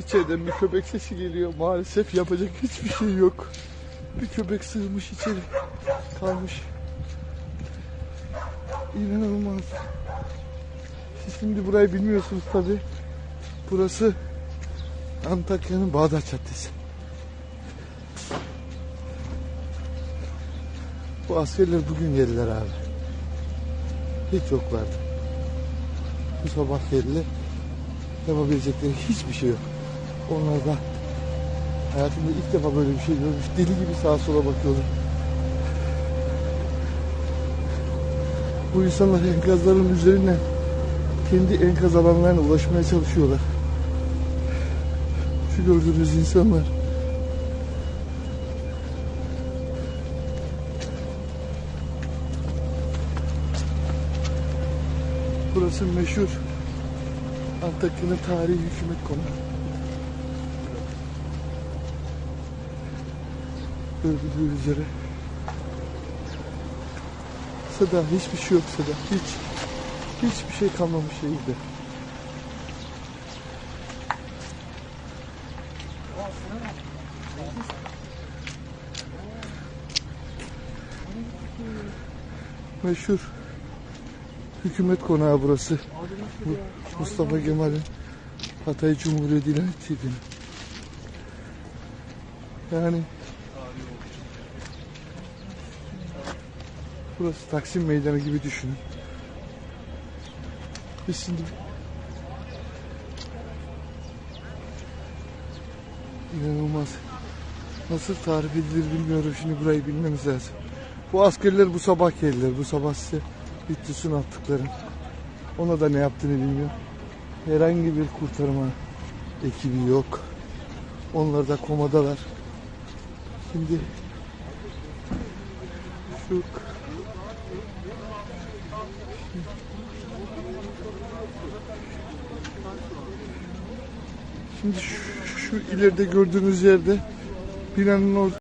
İçeriden bir köpek sesi geliyor. Maalesef yapacak hiçbir şey yok. Bir köpek sığmış içeri kalmış. İnanılmaz. Siz şimdi burayı bilmiyorsunuz tabi. Burası Antakya'nın Bağdat Caddesi. Bu askerler bugün geldiler abi. Hiç yoklardı. Bu sabah geldiler. Yapabilecekleri hiçbir şey yok. Onlar da hayatımda ilk defa böyle bir şey görmüş. Deli gibi sağa sola bakıyorlar. Bu insanlar enkazların üzerine kendi enkaz alanlarına ulaşmaya çalışıyorlar. Şu gördüğünüz insanlar Burası meşhur Antakya'nın tarihi hükümet konağı. Gördüğünüz üzere. Seda hiçbir şey yok Seda. Hiç. Hiçbir şey kalmamış şehirde. Meşhur hükümet konağı burası. Bu Mustafa Kemal'in Hatay Cumhuriyeti ilan ettiği gün. Yani burası Taksim Meydanı gibi düşünün. Biz şimdi inanılmaz. Nasıl tarif edilir bilmiyorum. Şimdi burayı bilmemiz lazım. Bu askerler bu sabah geldiler. Bu sabah size Bitlis'in attıkları. Ona da ne yaptığını bilmiyorum. Herhangi bir kurtarma ekibi yok. Onlar da komadalar. Şimdi şu Şimdi şu, şu ileride gördüğünüz yerde binanın or